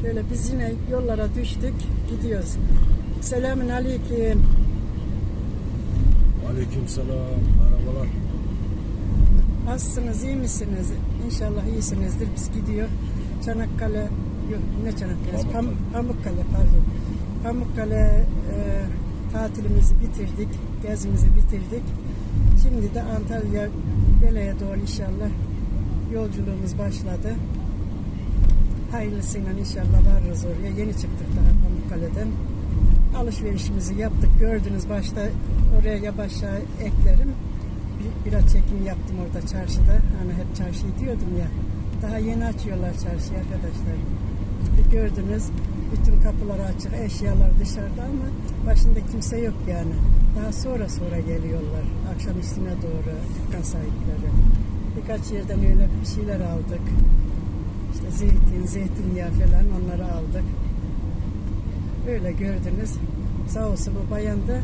Şöyle biz yine yollara düştük, gidiyoruz. Selamün aleyküm. Aleykümselam, merhabalar. Nasılsınız, iyi misiniz? İnşallah iyisinizdir. Biz gidiyor. Çanakkale, yok ne Çanakkale? Pam- Pamukkale, pardon. Pamukkale e, tatilimizi bitirdik, gezimizi bitirdik. Şimdi de Antalya Bele'ye doğru inşallah yolculuğumuz başladı. Hayırlısıyla inşallah varırız oraya. Yeni çıktık daha Pamukkale'den. Alışverişimizi yaptık. Gördünüz başta oraya yavaşça eklerim. Bir, biraz çekim yaptım orada çarşıda. Hani hep çarşıyı diyordum ya. Daha yeni açıyorlar çarşıyı arkadaşlar. İşte gördünüz bütün kapılar açık, eşyalar dışarıda ama başında kimse yok yani. Daha sonra sonra geliyorlar. Akşam üstüne doğru dükkan sahipleri. Birkaç yerden öyle bir şeyler aldık. İşte zeytin, zeytinyağı falan onları aldık. Öyle gördünüz. Sağ olsun o bayan da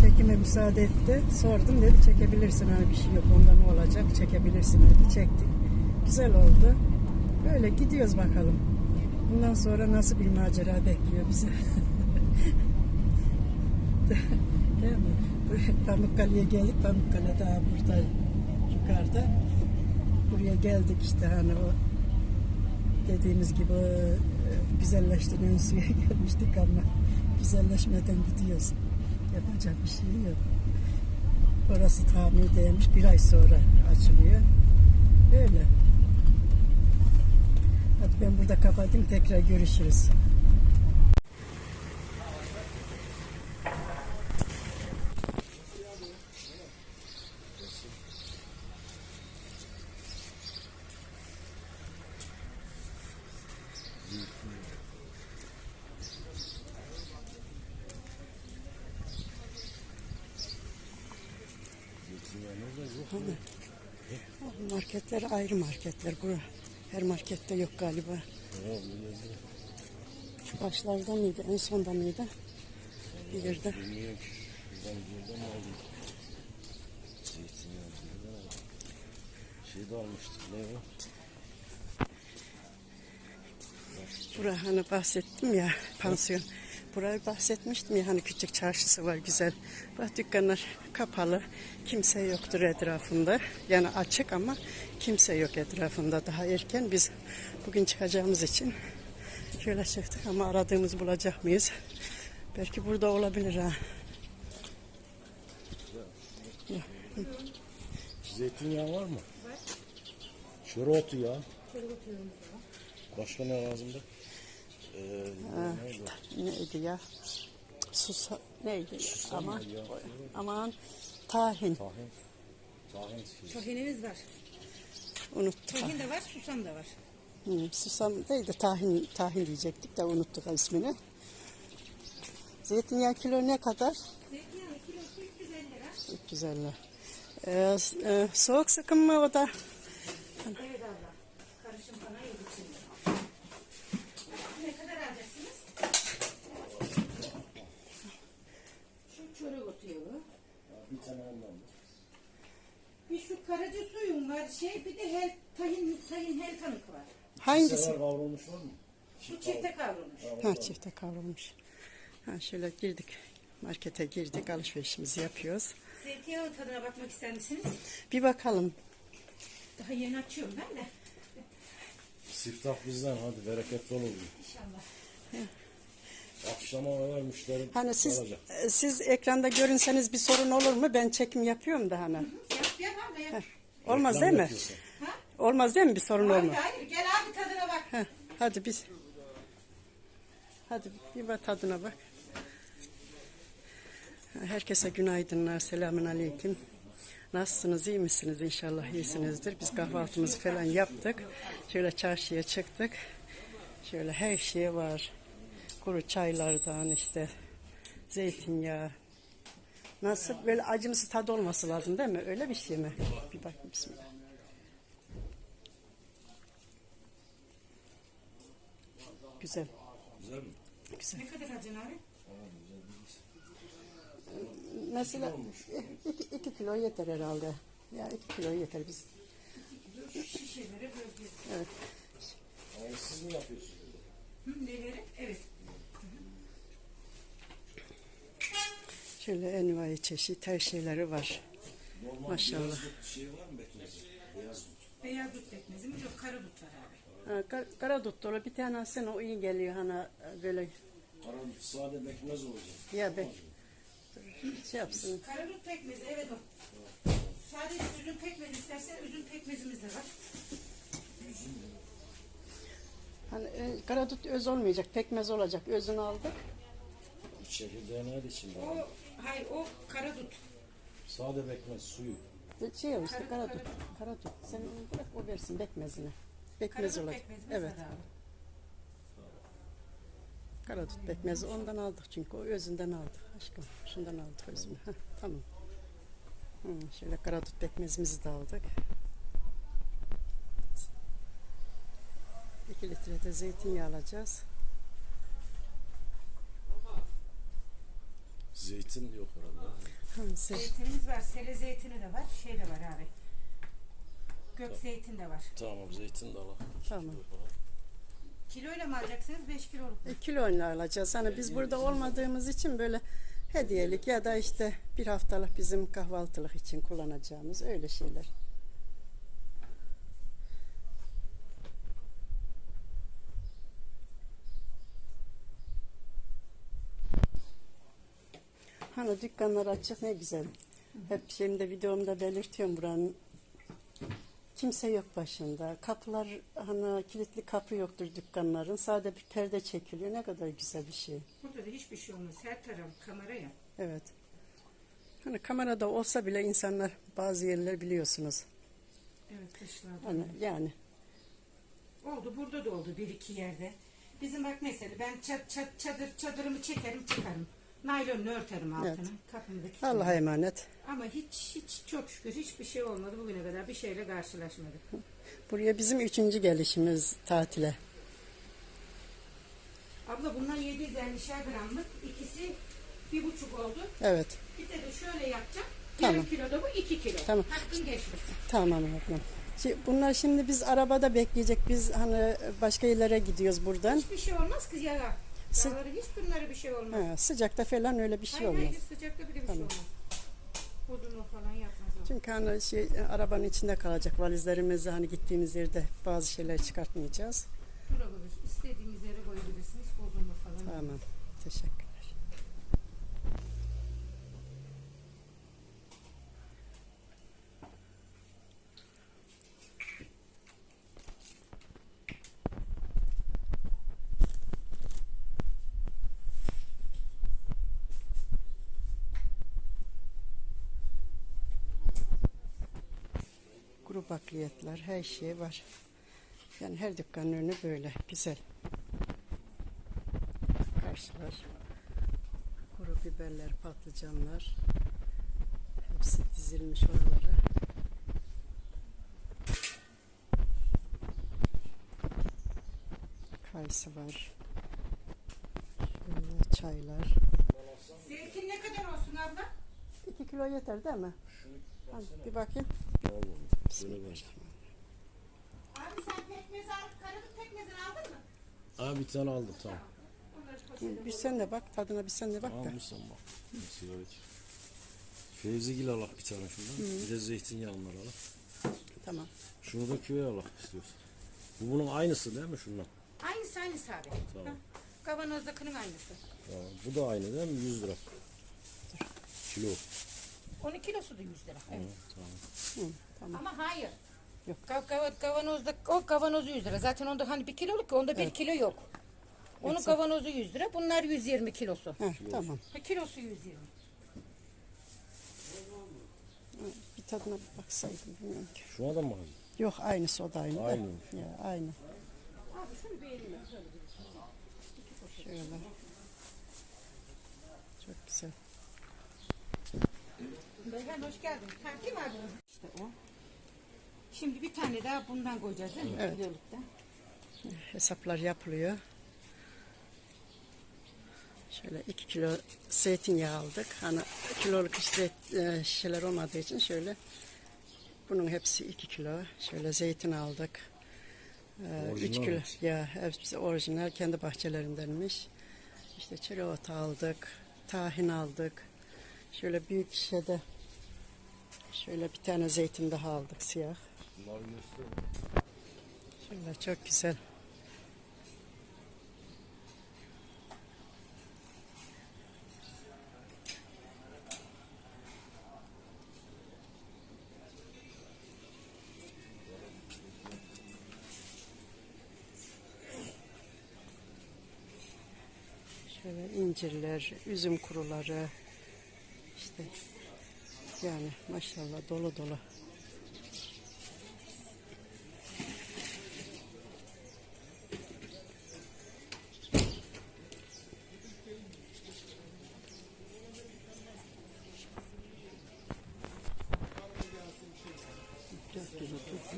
çekime müsaade etti. Sordum dedi çekebilirsin hani bir şey yok onda ne olacak çekebilirsin dedi. Çektik. Güzel oldu. Böyle gidiyoruz bakalım. Bundan sonra nasıl bir macera bekliyor bizi. Değil mi? Bu Pamukkale'ye geldik. Pamukkale daha burada yukarıda. Buraya geldik işte hani o dediğimiz gibi e, güzelleştiren suya gelmiştik ama güzelleşmeden gidiyoruz. Yapacak bir şey yok. Orası tamirdeymiş. Bir ay sonra açılıyor. Öyle. Hadi ben burada kapatayım. Tekrar görüşürüz. Marketler ayrı marketler. Bu her markette yok galiba. Başlarda mıydı? En sonda mıydı? Aldım. Şey de almıştık. Ne o? Bura hani bahsettim ya pansiyon. Burayı bahsetmiştim ya hani küçük çarşısı var güzel. Bak dükkanlar kapalı. Kimse yoktur etrafında. Yani açık ama kimse yok etrafında. Daha erken biz bugün çıkacağımız için şöyle çıktık ama aradığımız bulacak mıyız? Belki burada olabilir ha. Zeytinyağı var mı? Var. Şurubu ya. Başka ne lazımdı? Ee, neydi? Neydi ya? Susa neydi? Aman, ya. aman tahin. Tahin. Tahin şey. Tahinimiz var. Unuttuk. Tahin de var, susam da var. Hmm, susam değil de tahin, tahin diyecektik de unuttuk ismini. Zeytinyağı kilo ne kadar? Zeytinyağı kilosu 350 lira. 350. Ee, e, soğuk sıkım mı o da? Evet abla. Karışım bana yedi şimdi. Ne kadar alacaksınız? Şu çörek otu yağı. Bir tane ondan. Bir şu karaca suyum var şey bir de hel, tahin, tahin hel tanık var. Hangisi? Kavrulmuş var mı? Bu çifte kavrulmuş. Ha çifte kavrulmuş. Ha şöyle girdik. Markete girdik. Alışverişimizi yapıyoruz. Zeytinyağı tadına bakmak ister misiniz? Bir bakalım. Daha yeni açıyorum ben de. Siftah bizden hadi bereketli olur. İnşallah. Akşama kadar müşteri Hani siz kalacak. e, siz ekranda görünseniz bir sorun olur mu? Ben çekim yapıyorum da hani. Yap yap abla yap. Olmaz Reklam değil mi? yapıyorsun. Olmaz değil mi? Bir sorun Hayır olmaz. hayır gel abi tadına bak. Heh, hadi biz. Hadi bir bak tadına bak. Herkese günaydınlar, selamun aleyküm. Nasılsınız, iyi misiniz? İnşallah iyisinizdir. Biz kahvaltımızı falan yaptık. Şöyle çarşıya çıktık. Şöyle her şey var. Kuru çaylardan işte zeytinyağı. Nasıl böyle acımsı tadı olması lazım değil mi? Öyle bir şey mi? Bir bakayım bismillah. Güzel. Güzel mi? Güzel. Ne kadar alacaksın abi? Mesela iki, iki kilo yeter herhalde. Ya iki kilo yeter biz. Şişeleri bölgesi. Evet. Ama siz mi yapıyorsunuz? Neleri? Evet. Şöyle envai çeşit her şeyleri var. Normal Maşallah. beyaz dut şey var mı bekmezi? Beyaz dut. Beyaz dut pekmezimiz yok. Kara dut var abi. Ha, kar- kara dut dolu bir tane alsana o iyi geliyor hani böyle Kara dut sade bekmez olacak. ya be şey yapsın. Kara dut pekmezi evet o. Sadece üzüm pekmezi istersen üzüm pekmezimiz de var. Hani e, kara dut öz olmayacak pekmez olacak özünü aldık. Çekirdeğine de içinde. O hayır o kara dut. Sade bekmez suyu. Şey yok işte Kara- kara kara dut. Kara dut. Sen onu bırak o versin bekmezini. Kara Bekmez dut olacak. pekmezimiz Evet. Kara dut pekmezi ondan aldık çünkü o özünden aldık aşkım. Şundan aldık özünü. Heh, tamam. Hı, şöyle kara dut pekmezimizi de aldık. 2 litre de zeytinyağı alacağız. Zeytin yok herhalde. Hı, ze- Zeytinimiz var. Sele zeytini de var. Şey de var abi. Gök zeytin de var. Tamam zeytin de alalım. Tamam. Kiloyla mı alacaksınız? 5 kiloluk mu? E, kiloyla alacağız. Hani biz burada olmadığımız için böyle hediyelik ya da işte bir haftalık bizim kahvaltılık için kullanacağımız öyle şeyler. Hani dükkanlar açık ne güzel. Hep şimdi videomda belirtiyorum buranın Kimse yok başında. Kapılar hani kilitli kapı yoktur dükkanların. Sade bir perde çekiliyor. Ne kadar güzel bir şey. Burada da hiçbir şey olmaz. Her taraf kamera ya. Evet. Hani kamerada olsa bile insanlar bazı yerler biliyorsunuz. Evet dışlarda. Hani yani Oldu burada da oldu bir iki yerde. Bizim bak mesela ben çat, çat, çadır, çadırımı çekerim çıkarım. Naylonla örterim altını. Evet. Kapımı da kilitlerim. Allah'a emanet. Ama hiç hiç çok şükür hiçbir şey olmadı bugüne kadar. Bir şeyle karşılaşmadık. Buraya bizim üçüncü gelişimiz tatile. Abla bunlar 750'şer gramlık. İkisi bir buçuk oldu. Evet. Bir de, de şöyle yapacağım. Tamam. Yarım kilo da bu iki kilo. Tamam. Hakkın geçmesin. Tamam ablam. Bunlar şimdi biz arabada bekleyecek. Biz hani başka yerlere gidiyoruz buradan. Hiçbir şey olmaz kız ya. Sı- hiç bunlara bir şey olmaz. Ha, sıcakta falan öyle bir şey hayır olmaz. hayır sıcakta bile bir Tamam. şey olmaz. Falan yapmaz o. Çünkü hani şey arabanın içinde kalacak valizlerimizi hani gittiğimiz yerde bazı şeyler çıkartmayacağız. Durabilir. İstediğiniz yere koyabilirsiniz. Bozulma falan. Tamam. olmaz. Teşekkürler. Kuru bakliyatlar, her şey var. Yani her dükkanın önü böyle güzel. Karşılar. Kuru biberler, patlıcanlar. Hepsi dizilmiş oralara. Kayısı var. Şöyle çaylar. Zeytin ne kadar olsun abla? 2 kilo yeter değil mi? Hadi bir bakayım. Şöyle var. Abi sen pekmez al, karadut pekmezini aldın mı? Aa bir tane aldım tamam. Bir sen de bak, tadına bir sen de bak da. Almışsın bak. Sigara iç. Fevzigil alak bir tane şundan. Bir de zeytinyağlılar alak. Tamam. Şunu da küve alak istiyorsun. Bu bunun aynısı değil mi şundan? Aynısı aynısı abi. Tamam. Ha, Kavanozdakinin aynısı. Tamam. Bu da aynı değil mi? 100 lira. Kilo. Onun kilosu da 100 lira. Evet. Tamam. Hı, tamam. Ama hayır. Yok. Ka- kava- kavanozda o kavanozu 100 lira. Zaten onda hani bir kiloluk ki onda bir kilo yok. Onun kavanozu 100 lira. Bunlar 120 kilosu. Heh, tamam. Ha, kilosu 120. Bir tadına bir baksaydım bilmiyorum ki. Şuna da mı? Yok aynısı o da aynı. da. Aynıymış. Ya aynı. Abi şunu beğendim. Şöyle. Çok güzel. Beyhan hoş geldin. Kim abi? İşte o. Şimdi bir tane daha bundan koyacağız değil mi? Evet. Kilolukta. Hesaplar yapılıyor. Şöyle 2 kilo zeytinyağı aldık. Hani kiloluk işte şişeler olmadığı için şöyle bunun hepsi 2 kilo. Şöyle zeytin aldık. Ee, üç Orijinal kilo. Ya hepsi orijinal kendi bahçelerindenmiş. İşte çileot aldık, tahin aldık. Şöyle büyük şişede şöyle bir tane zeytin daha aldık siyah. Şöyle çok güzel. Şöyle incirler, üzüm kuruları işte. Yani maşallah dolu dolu.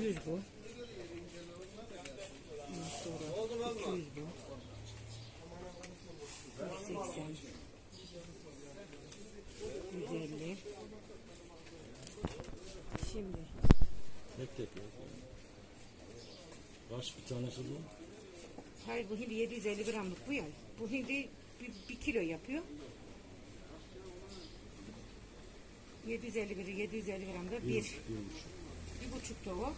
Yüz bu. Şimdi Tek tek ya. Kaç bir tanesi bu? Hayır bu hindi 750 gramlık bu ya. Bu hindi bir, bir kilo yapıyor. 750 biri 750 gramda bir, Bir buçuk. bir buçuk da o.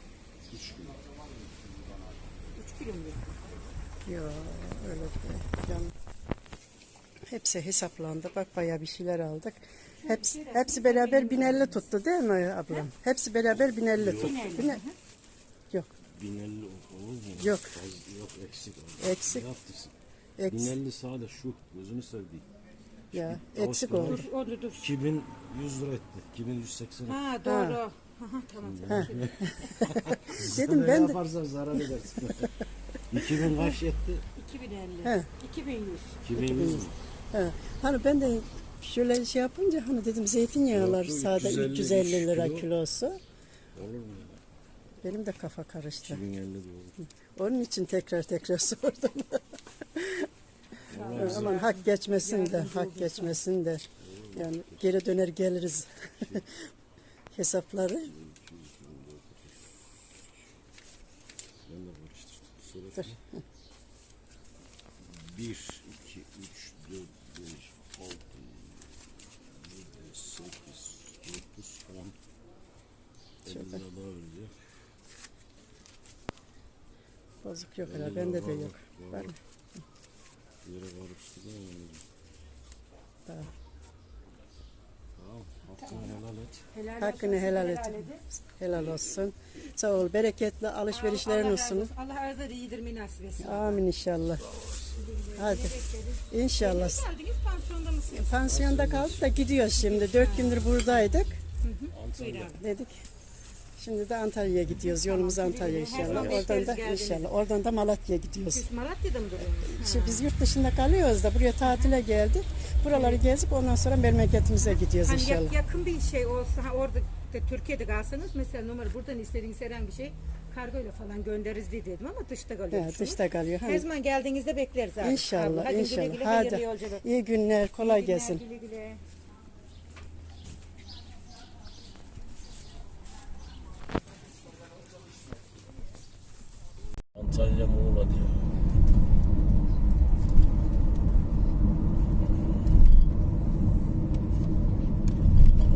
Üç kilo. 3 kilo mu? Yok öyle değil. Can. Hepsi hesaplandı. Bak bayağı bir şeyler aldık. Hepsi, hepsi beraber 1050 tuttu değil mi ablam? Hepsi beraber 1050 tuttu. Bine- Yok. 1050 olur mu? Yok. Az- yok eksik. oldu. Eksik. Ne yaptırsın? Eks, 1050 sade şu gözünü sevdiği. ya, eksik Ağustos- oldu. Dur, o dur, dur. 2100 lira etti. 2180 etti. Ha doğru. Ha. tamam tamam. Dedim ben de yaparsan zarar edersin. 2000 kaç etti? 2050. He. 2100. 2100 mü? he, hani ben de şöyle şey yapınca hani dedim zeytinyağlar Yok, sade 350 350 lira kilo. kilosu. Olur mu? Benim de kafa karıştı. 2050 de olur. Onun için tekrar tekrar sordum. Aman hak geçmesin de, hak geçmesin de. Yani geri döner geliriz. Hesapları. ben de karıştırdım. Kusura Dur. bakma. 1, 2, 3, 4, 5, 6, 7, 8, 9 gram. 50 lira daha ödüyor. Bozuk yok herhalde. Bende de yok. var. Bir yere karıştı da yani. Tamam. Tamam. Hakkını helal et. Helal Hakkını olsun, helal et. Helal olsun. Sağ ol. Bereketli alışverişlerin Allah razı olsun. Allah arzu iyidir nasip etsin. Amin inşallah. Hadi. İnşallah. Geldiniz pansiyonda mısınız? Pansiyonda kaldık da gidiyoruz şimdi. Dört gündür buradaydık. Buyur abi. Dedik. Şimdi de Antalya'ya gidiyoruz. Yolumuz Antalya Her inşallah. Oradan da inşallah. Oradan da Malatya'ya gidiyoruz. Siz Malatya'da mı duruyorsunuz? İşte biz yurt dışında kalıyoruz da buraya tatile geldik. Buraları gezip ondan sonra memleketimize gidiyoruz Hani inşallah. yak- yakın bir şey olsa ha orada da Türkiye'de kalsanız mesela numara buradan istediğiniz herhangi bir şey kargoyla falan göndeririz diye dedim ama dışta He, kalıyorsunuz. dışta kalıyor. Her Hani zaman geldiğinizde bekleriz abi. İnşallah, Abi, hadi inşallah. Güle güle, Hadi. yolculuk. iyi günler, kolay İyi günler, gelsin. Güle güle. Antalya Muğla diyor.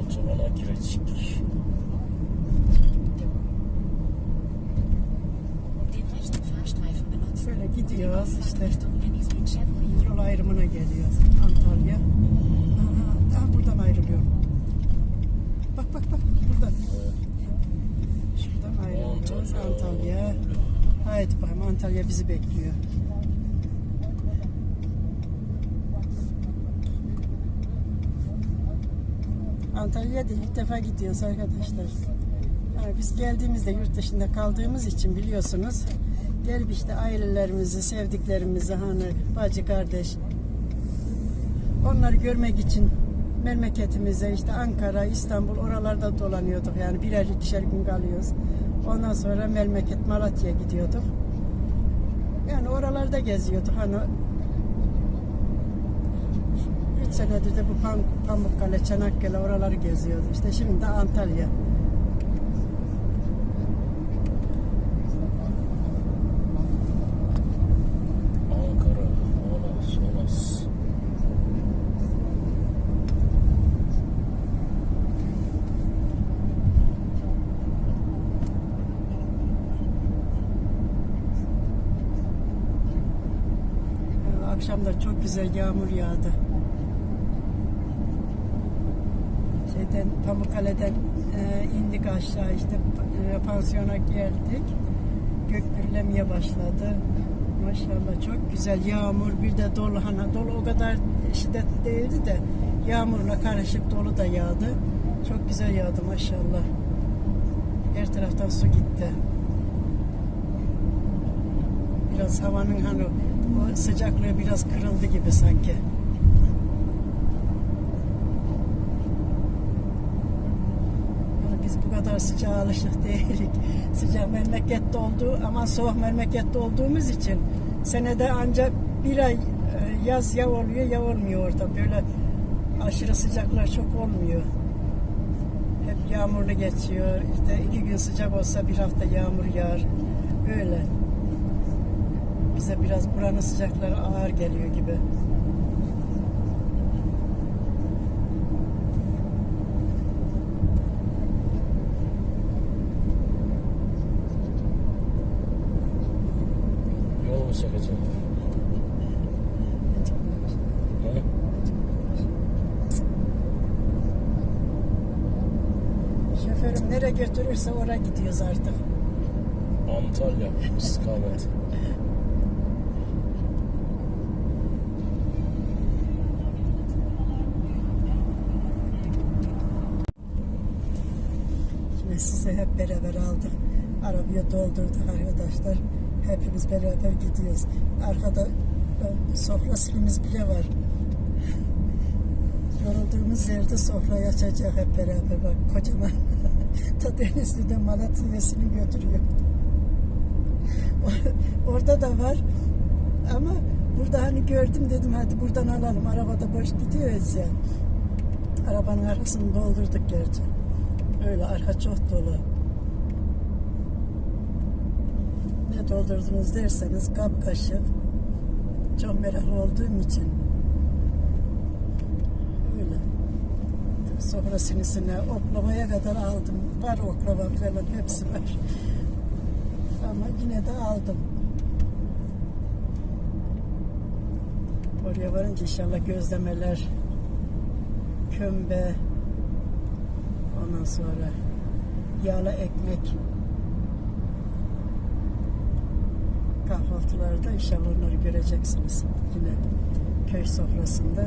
Otobana girecek. Şöyle gidiyoruz işte yol ayrımına geliyoruz Antalya. Aha, aha, buradan ayrılıyor. Bak bak bak buradan. Şuradan ayrılıyoruz Antalya. Haydi bakalım Antalya bizi bekliyor. Antalya'ya da ilk defa gidiyoruz arkadaşlar. Yani biz geldiğimizde yurt dışında kaldığımız için biliyorsunuz gelip işte ailelerimizi, sevdiklerimizi hani bacı kardeş onları görmek için memleketimize işte Ankara, İstanbul oralarda dolanıyorduk yani birer ikişer gün kalıyoruz. Ondan sonra memleket Malatya'ya gidiyorduk. Yani oralarda geziyorduk hani üç senedir de bu Pam Pamukkale, Çanakkale oraları geziyoruz. İşte şimdi de Antalya. akşam da çok güzel yağmur yağdı. Şeyden Pamukkale'den e, indik aşağı işte e, pansiyona geldik. Gök gürlemeye başladı. Maşallah çok güzel yağmur bir de dolu hani dolu o kadar şiddetli değildi de yağmurla karışık dolu da yağdı. Çok güzel yağdı maşallah. Her taraftan su gitti. Biraz havanın hani o sıcaklığı biraz kırıldı gibi sanki. Yani biz bu kadar sıcağa alışık değilik. Sıcak memlekette olduğu ama soğuk memlekette olduğumuz için senede ancak bir ay e, yaz ya oluyor ya olmuyor orada. Böyle aşırı sıcaklar çok olmuyor. Hep yağmurlu geçiyor. İşte iki gün sıcak olsa bir hafta yağmur yağar. Öyle. Bize biraz buranın sıcakları ağır geliyor gibi. Yol mu çekeceğim? Ha? Şoförüm nereye götürürse oraya gidiyoruz artık. Antalya istikamet. Size hep beraber aldık. Arabaya doldurduk arkadaşlar. Hepimiz beraber gidiyoruz. Arkada e, sofra silimiz bile var. Yorulduğumuz yerde sofrayı açacak hep beraber bak kocaman. Ta Denizli'de Malatya'sını götürüyor. Orada da var. Ama burada hani gördüm dedim hadi buradan alalım. Arabada boş gidiyoruz ya. Arabanın arkasını doldurduk gerçi. Öyle arka çok dolu. Ne doldurdunuz derseniz kap kaşık. Çok meraklı olduğum için. Öyle. Sofra sinisine oklavaya kadar aldım. Var oklavam falan hepsi var. Ama yine de aldım. Oraya varınca inşallah gözlemeler, kömbe, ondan sonra yağlı ekmek, kahvaltılarda inşallah onları göreceksiniz. Yine köy sofrasında.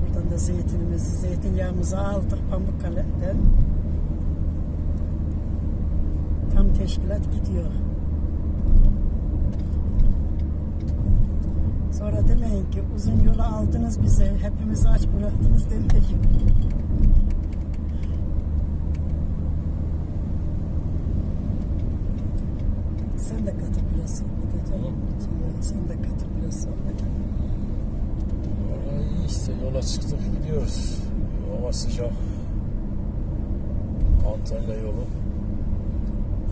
Buradan da zeytinimizi, zeytinyağımızı aldık Pamukkale'den. Tam teşkilat gidiyor. Sonra demeyin ki uzun yolu aldınız bize, hepimizi aç bıraktınız demeyin. Sen de katıl biraz sohbet edelim. Sen de katıl biraz sohbet edelim. Vallahi iyi işte yola çıktık gidiyoruz. Hava sıcak. Antalya yolu.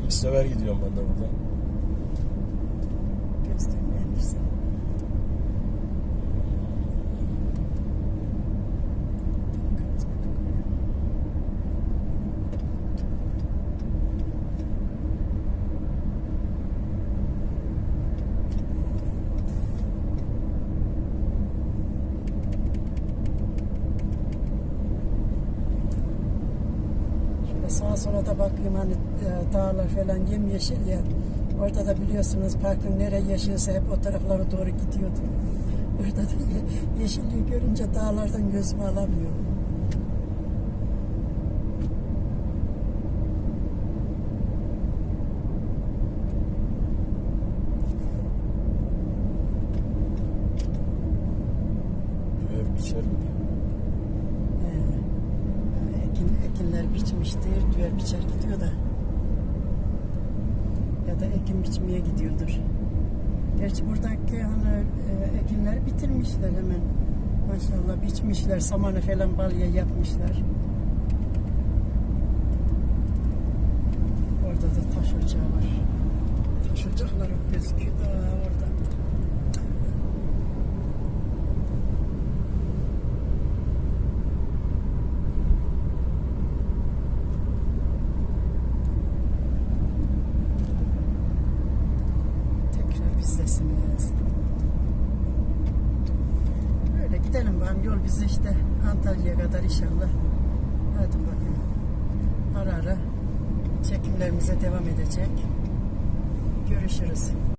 İlk sefer gidiyorum ben de buradan. Göstermeyenirsen. Şöyle sağa sola da bakayım hani e, dağlar falan yemyeşil ya. Orada da biliyorsunuz parkın nereye yeşilse hep o taraflara doğru gidiyordum. Orada da ye- yeşilliği görünce dağlardan gözümü alamıyorum. Biçmişler, samanı falan balya yapmışlar. Orada da taş ocağı var. Taş ocakları gözüküyor da orada. Tekrar bizdesiniz. Gidelim bakalım yol bizi işte Antalya'ya kadar inşallah. Hadi bakayım. Edecek. Görüşürüz.